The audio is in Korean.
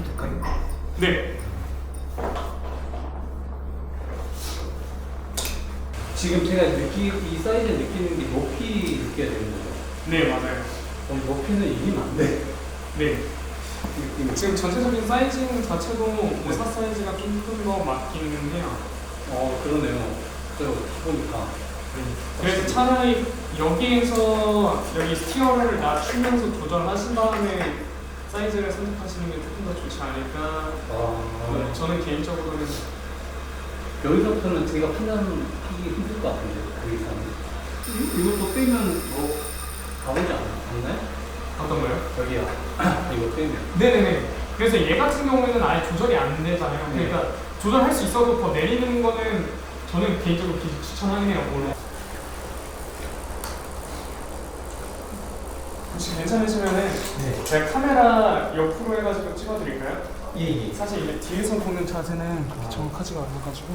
선택할까요? 네. 지금 제가 느끼 이 사이즈 느끼는 게 높이 느껴야 되는 거죠. 네, 맞아요. 그럼 높이는 이기면 안 돼. 네. 느낌이. 지금 전체적인 사이징 자체도 모사 사이즈가 좀큰거 맞기는 해요. 어 그러네요. 저 보니까. 그래서 차라리 여기에서 여기 스티어를 낮추면서 조절하신 다음에 사이즈를 선택하시는 게 조금 더 좋지 않을까. 아, 저는 개인적으로는 여기서부터는 제가 판단하기 힘들 것 같은데 그 이상은. 이- 이것도 빼면 뭐 가보지 않나? 않나요? 어떤 거요? 저기요. 이거 빼면. 네네네. 그래서 얘 같은 경우에는 아예 조절이 안 되잖아요. 네. 그러니까 조절할 수 있어도 더 내리는 거는 저는 개인적으로 기- 추천하긴 해요. 물론. 혹시 괜찮으시면은 네. 제가 카메라 옆으로 해가지고 찍어드릴까요? 예 예. 사실 이게 뒤에서 보는 자세는 그렇게 정확하지가 않아가지고